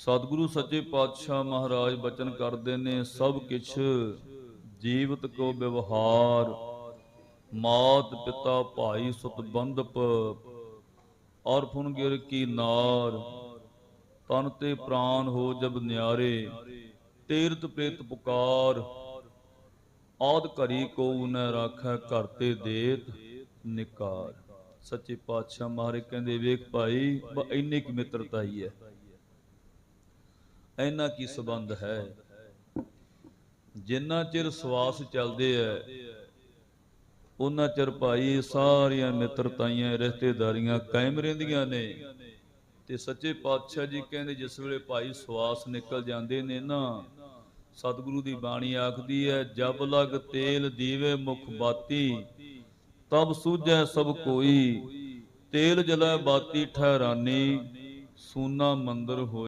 ਸਤਿਗੁਰੂ ਸੱਚੇ ਪਾਤਸ਼ਾਹ ਮਹਾਰਾਜ ਬਚਨ ਕਰਦੇ ਨੇ, ਸਭ ਕਿਛ ਜੀਵਤ ਕੋ ਵਿਵਹਾਰ। ਮਾਤ ਪਿਤਾ ਭਾਈ ਸੁਤ ਬੰਧਪ ਔਰ ਫੁਨਗਿਰ ਕੀ ਨਾਰ। ਤਨ ਤੇ ਪ੍ਰਾਨ ਹੋ ਜਬ ਨਿਆਰੇ ਤੀਰਤ ਪ੍ਰੇਤ ਪੁਕਾਰ। ਆਦ ਘਰੀ ਕੋ ਨ ਰਾਖੈ ਘਰ ਤੇ ਦੇਤ ਨਿਕਾਰ। ਸੱਚੇ ਪਾਤਸ਼ਾਹ ਮਹਾਰਾਜ ਕਹਿੰਦੇ, ਵੇਖ ਭਾਈ, ਬ ਇੰਨੀ ਕੀ ਮਿੱਤਰਤਾ ਹੀ ਹੈ। ਇੰਨਾ ਕੀ ਸਬੰਧ ਹੈ? ਜਿੰਨਾ ਚਿਰ ਸਵਾਸ ਚੱਲਦੇ ਐ ਉਹਨਾਂ ਚਿਰ ਭਾਈ ਸਾਰੀਆਂ ਮਿੱਤਰਤਾਈਆਂ ਰਿਸ਼ਤੇਦਾਰੀਆਂ ਕਾਇਮ ਰਹਿੰਦੀਆਂ ਨੇ। ਤੇ ਸੱਚੇ ਪਾਤਸ਼ਾਹ ਜੀ ਕਹਿੰਦੇ, ਜਿਸ ਵੇਲੇ ਭਾਈ ਸਵਾਸ ਨਿਕਲ ਜਾਂਦੇ ਨੇ ਨਾ, ਸਤਿਗੁਰੂ ਦੀ ਬਾਣੀ ਆਖਦੀ ਹੈ, ਜਬ ਲਗ ਤੇਲ ਦੀਵੇ ਮੁਖ ਬਾਤੀ, ਤਬ ਸੂਝੈ ਸਭ ਕੋਈ। ਤੇਲ ਜਲੈ ਬਾਤੀ ਠਹਿਰਾਨੀ, ਸੂਨਾ ਮੰਦਰ ਹੋਏ।